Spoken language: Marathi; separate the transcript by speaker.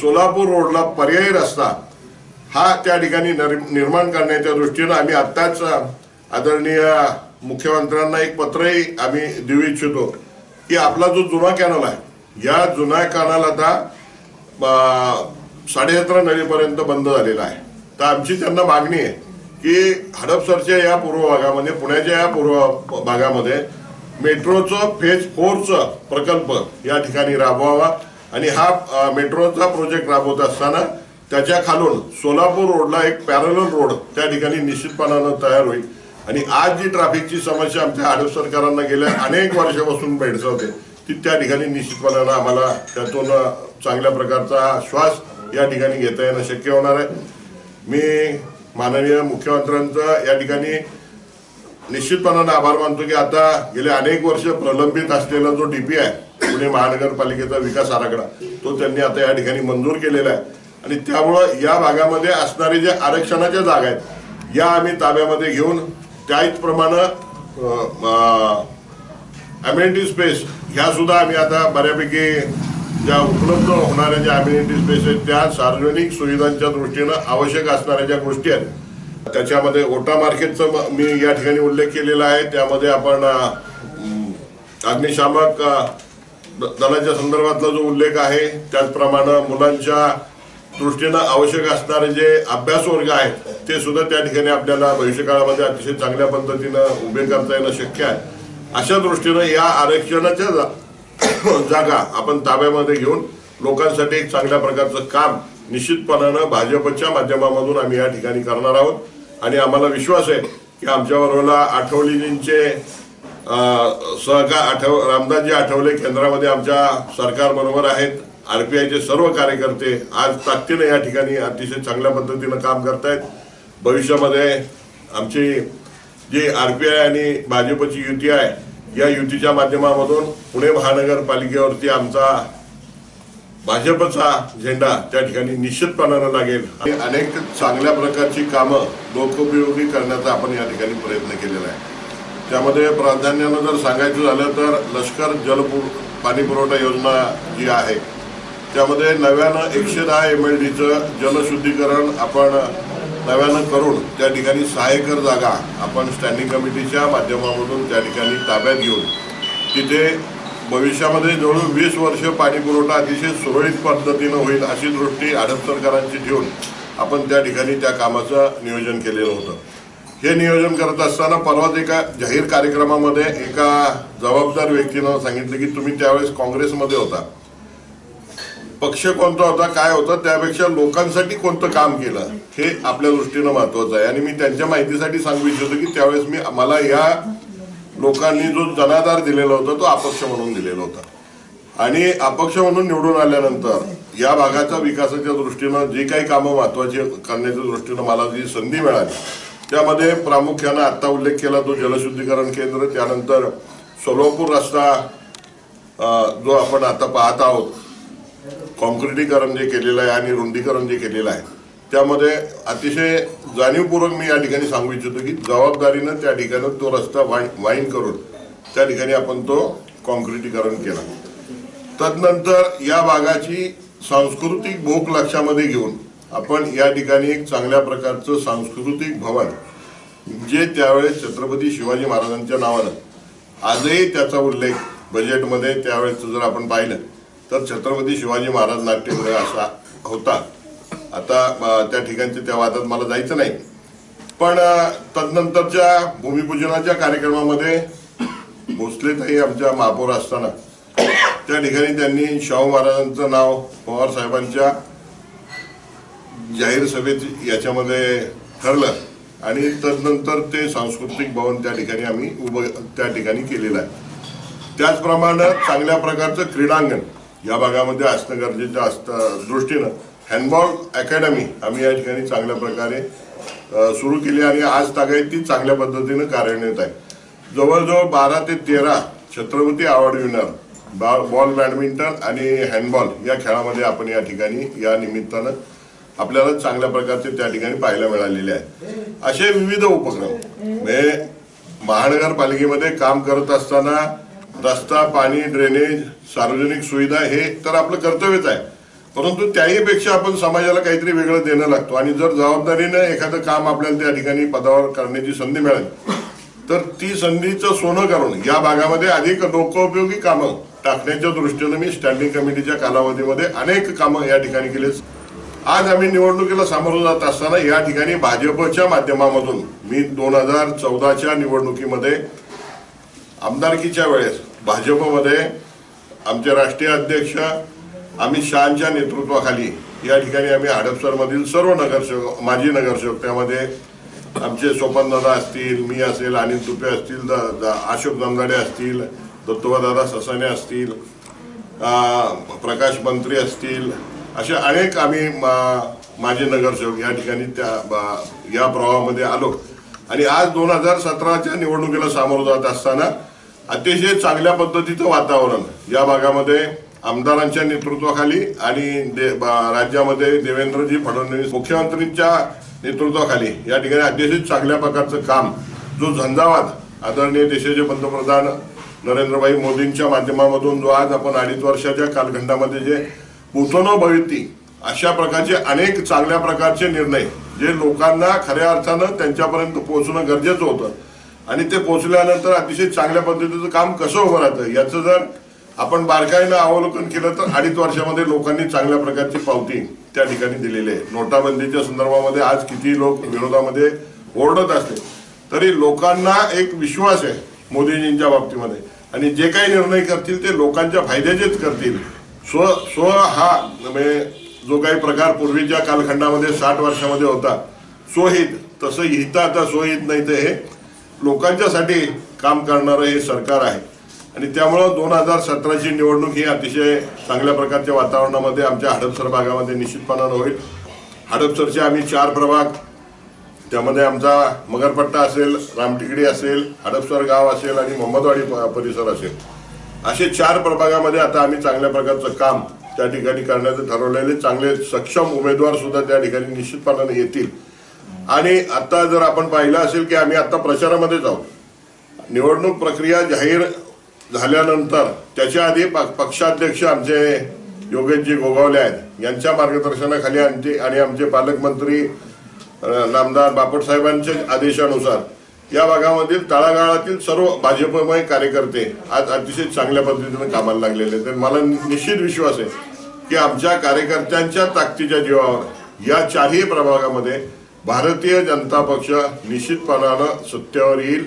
Speaker 1: सोलापूर रोडला पर्यायी रस्ता हा त्या ठिकाणी निर्माण करण्याच्या दृष्टीनं आम्ही आत्ताच आदरणीय मुख्यमंत्र्यांना एक पत्रही आम्ही देऊ इच्छितो की आपला जो जुना कॅनल आहे या जुना कॅनल आता साडेसतरा नदीपर्यंत बंद झालेला आहे. तर आमची त्यांना मागणी आहे की हडपसरच्या या पूर्व भागामध्ये पुण्याच्या या पूर्व भागामध्ये मेट्रोचं फेज फोरचं प्रकल्प या ठिकाणी राबवावा. आणि हा मेट्रोचा प्रोजेक्ट राबवत असताना त्याच्या खालून सोलापूर रोडला एक पॅरल रोड त्या ठिकाणी निश्चितपणानं तयार होईल. आणि आज जी ट्रॅफिकची समस्या आमच्या आडव सरकारांना गेल्या अनेक वर्षापासून भेडसावते ती त्या ठिकाणी निश्चितपणानं आम्हाला त्यातून चांगल्या प्रकारचा श्वास या ठिकाणी घेता येणं शक्य होणार आहे. मी माननीय मुख्यमंत्र्यांचं या ठिकाणी निश्चितपणानं आभार मानतो की आता गेले अनेक वर्ष प्रलंबित असलेला जो डीपी आहे पुणे महानगरपालिकेचा विकास आराखडा तो त्यांनी आता या ठिकाणी मंजूर केलेला आहे. आणि त्यामुळं या भागामध्ये असणारे जे आरक्षणाच्या जागा आहेत या आम्ही ताब्यामध्ये घेऊन त्याचप्रमाणे अम्युनिटी स्पेस ह्या सुद्धा आम्ही आता बऱ्यापैकी ज्या उपलब्ध होणाऱ्या ज्या अम्युनिटी स्पेस आहेत त्या सार्वजनिक सुविधांच्या दृष्टीनं आवश्यक असणाऱ्या ज्या गोष्टी आहेत त्याच्यामध्ये ओटा मार्केटचं मी या ठिकाणी उल्लेख केलेला आहे. त्यामध्ये आपण अग्निशामक दलाच्या संदर्भातला जो उल्लेख आहे त्याचप्रमाणे मुलांच्या दृष्टीनं आवश्यक असणारे जे अभ्यास वर्ग आहेत ते सुद्धा त्या ठिकाणी आपल्याला भविष्यकाळामध्ये अतिशय चांगल्या पद्धतीनं उभे करता येणं शक्य आहे. अशा दृष्टीनं या आरक्षणाच्या जा- जागा आपण ताब्यामध्ये घेऊन लोकांसाठी एक चांगल्या प्रकारचं काम निश्चितपणानं भाजपच्या माध्यमामधून आम्ही या ठिकाणी करणार आहोत. आणि आम्हाला विश्वास आहे की आमच्या बरोबर आठवलीजींचे सहकार आठव रामदासजी आठवले केंद्रामध्ये आमच्या सरकारबरोबर आहेत. आरपीआयचे सर्व कार्यकर्ते आज ताकदीने या ठिकाणी अतिशय चांगल्या पद्धतीनं काम करतायत. भविष्यामध्ये आमची जी आरपीआय आणि भाजपची युती आहे या युतीच्या माध्यमामधून पुणे महानगरपालिकेवरती आमचा भाजपचा झेंडा त्या ठिकाणी निश्चितपणानं लागेल. आणि अनेक चांगल्या प्रकारची कामं लोकोपयोगी करण्याचा आपण या ठिकाणी प्रयत्न केलेला आहे. त्यामध्ये प्राधान्यानं जर सांगायचं झालं तर लष्कर जलपु पाणी पुरवठा योजना जी आहे त्यामध्ये नव्यानं एकशे दहा एम एल डीचं जलशुद्धीकरण आपण नव्यानं करून त्या ठिकाणी सहा एकर जागा आपण स्टँडिंग कमिटीच्या माध्यमामधून त्या ठिकाणी ताब्यात घेऊन तिथे भविष्यामध्ये जवळजवळ वीस वर्ष पाणीपुरवठा अतिशय सुरळीत पद्धतीनं होईल अशी दृष्टी आडप सरकारांची ठेवून आपण त्या ठिकाणी त्या कामाचं नियोजन केलेलं होतं. हे नियोजन करत असताना परवाच एका जाहीर कार्यक्रमामध्ये एका जबाबदार व्यक्तीनं सांगितलं की तुम्ही त्यावेळेस काँग्रेसमध्ये होता. पक्ष कोणता होता काय होता त्यापेक्षा लोकांसाठी कोणतं काम केलं हे आपल्या दृष्टीनं महत्वाचं आहे. आणि मी त्यांच्या माहितीसाठी सांगू इच्छितो की त्यावेळेस मी मला या लोकांनी जो जनाधार दिलेला होता तो अपक्ष म्हणून दिलेला होता. आणि अपक्ष म्हणून निवडून आल्यानंतर या भागाच्या विकासाच्या दृष्टीनं जे काही कामं महत्वाची करण्याच्या दृष्टीनं मला जी संधी मिळाली त्यामध्ये प्रामुख्यानं आत्ता उल्लेख केला तो जलशुद्धीकरण केंद्र त्यानंतर सोलापूर रस्ता जो आपण आता पाहत आहोत कॉन्क्रिटीकरण जे केलेलं आहे आणि रुंदीकरण जे केलेलं आहे त्यामध्ये अतिशय जाणीवपूर्वक मी या ठिकाणी सांगू इच्छितो की जबाबदारीनं त्या ठिकाणी तो रस्ता वाईन वाईन करून त्या ठिकाणी आपण तो कॉन्क्रिटीकरण केला. तदनंतर या भागाची सांस्कृतिक भूक लक्षामध्ये घेऊन आपण या ठिकाणी एक चांगल्या प्रकारचं सांस्कृतिक भवन जे त्यावेळेस छत्रपती शिवाजी महाराजांच्या नावानं आजही त्याचा उल्लेख बजेटमध्ये त्यावेळेस जर आपण पाहिलं तर छत्रपती शिवाजी महाराज नाट्यगृह असा होता. आता त्या ठिकाणच्या त्या वादात मला जायचं नाही. पण तदनंतरच्या भूमिपूजनाच्या कार्यक्रमामध्ये भोसलेतही आमच्या महापौर असताना त्या ठिकाणी त्यांनी शाहू महाराजांचं नाव पवार साहेबांच्या जाहीर सभेत याच्यामध्ये ठरलं. आणि तदनंतर ते सांस्कृतिक भवन त्या ठिकाणी आम्ही उभं त्या ठिकाणी केलेलं आहे. त्याचप्रमाणे चांगल्या प्रकारचं क्रीडांगण या भागामध्ये असणं गरजेचं असतं दृष्टीनं. हँडबॉल अकॅडमी आम्ही या ठिकाणी चांगल्या प्रकारे सुरू केली आणि आज तागायत ती चांगल्या पद्धतीनं कार्यान्वित आहे. जवळजवळ बारा ते तेरा Chhatrapati award winner ball badminton आणि हँडबॉल या खेळामध्ये आपण या ठिकाणी या निमित्तानं आपल्याला चांगल्या प्रकारचे त्या ठिकाणी पाहायला मिळालेले आहेत. असे विविध उपक्रम. म्हणजे महानगरपालिकेमध्ये काम करत असताना रस्ता पाणी ड्रेनेज सार्वजनिक सुविधा हे तर आपलं कर्तव्यच आहे. परंतु त्याही पेक्षा आपण समाजाला काहीतरी वेगळं देणं लागतो. आणि जर जबाबदारीनं एखादं काम आपल्याला त्या ठिकाणी पदावर करण्याची संधी मिळाली तर ती संधीचं सोनं करून या भागामध्ये अधिक लोकोपयोगी कामं टाकण्याच्या दृष्टीनं मी स्टँडिंग कमिटीच्या कालावधीमध्ये अनेक कामं या ठिकाणी केली आज आम्ही निवडणुकीला सामोरं जात असताना या ठिकाणी भाजपच्या माध्यमामधून मी दोन हजार चौदाच्या निवडणुकीमध्ये आमदारकीच्या वेळेस भाजपमध्ये आमचे राष्ट्रीय अध्यक्ष अमित शहाच्या नेतृत्वाखाली या ठिकाणी आम्ही हडपसरमधील सर्व नगरसेवक माजी नगरसेवक त्यामध्ये आमचे सोपनदादा असतील मी असेल अनिल तुपे असतील द- अशोक दमदाडे असतील दत्तोबादादा ससाने असतील प्रकाश मंत्री असतील असे अनेक आम्ही मा- माजी नगरसेवक या ठिकाणी त्या या प्रवाहामध्ये आलो आणि आज दोन हजार सतराच्या निवडणुकीला सामोरं जात असताना अतिशय चांगल्या पद्धतीचं वातावरण या भागामध्ये आमदारांच्या नेतृत्वाखाली आणि दे- राज्यामध्ये देवेंद्रजी फडणवीस मुख्यमंत्रींच्या नेतृत्वाखाली या ठिकाणी अतिशय चांगल्या प्रकारचं काम जो झंझावात आदरणीय देशाचे पंतप्रधान नरेंद्रभाई मोदींच्या माध्यमामधून जो आज आपण अडीच वर्षाच्या कालखंडामध्ये जे पोचवणं भविती अशा प्रकारचे अनेक चांगल्या प्रकारचे निर्णय जे लोकांना खऱ्या अर्थानं त्यांच्यापर्यंत पोहोचणं गरजेचं होतं. आणि ते पोहोचल्यानंतर अतिशय चांगल्या पद्धतीचं काम कसं उभं राहतं याचं जर आपण बारकाईनं अवलोकन केलं तर अडीच वर्षामध्ये लोकांनी चांगल्या प्रकारची पावती त्या ठिकाणी दिलेली आहे. नोटाबंदीच्या संदर्भामध्ये आज किती लोक विरोधामध्ये ओरडत असले तरी लोकांना एक विश्वास आहे मोदीजींच्या बाबतीमध्ये. आणि जे काही निर्णय करतील ते लोकांच्या फायद्याचेच करतील. स्व स्व हा म्हणजे जो काही प्रकार पूर्वीच्या कालखंडामध्ये साठ वर्षामध्ये होता स्वहित तसं हित आता स्वहित नाही तर हे लोकांच्यासाठी काम करणारं हे सरकार आहे. आणि त्यामुळं दोन हजार सतराची निवडणूक ही अतिशय चांगल्या प्रकारच्या वातावरणामध्ये आमच्या हडपसर भागामध्ये निश्चितपणानं होईल. हडपसरचे आम्ही चार प्रभाग त्यामध्ये आमचा मगरपट्टा असेल रामटिकडी असेल हडपसर गाव असेल आणि मोहम्मदवाडी प- परिसर असेल. असे चार प्रभागामध्ये आता आम्ही चांगल्या प्रकारचं काम त्या ठिकाणी करण्याचं ठरवलेले चांगले सक्षम उमेदवार सुद्धा त्या ठिकाणी निश्चितपणाने येतील. आणि आता जर आपण पाहिलं असेल की आम्ही आता प्रचारामध्ये जाऊ. निवडणूक प्रक्रिया जाहीर झाल्यानंतर त्याच्या आधी प- पक्षाध्यक्ष आमचे योगेशजी गोगावले आहेत. यांच्या मार्गदर्शनाखाली आमचे आणि आमचे पालकमंत्री नामदार बापट साहेबांच्या आदेशानुसार या भागामधील तळागाळातील सर्व भाजपमय कार्यकर्ते आज अतिशय चांगल्या पद्धतीने कामाला लागलेले आहेत. तर मला निश्चित विश्वास आहे की आमच्या कार्यकर्त्यांच्या ताकदीच्या जीवावर या चारही प्रभागामध्ये भारतीय जनता पक्ष निश्चितपणानं सत्तेवर येईल.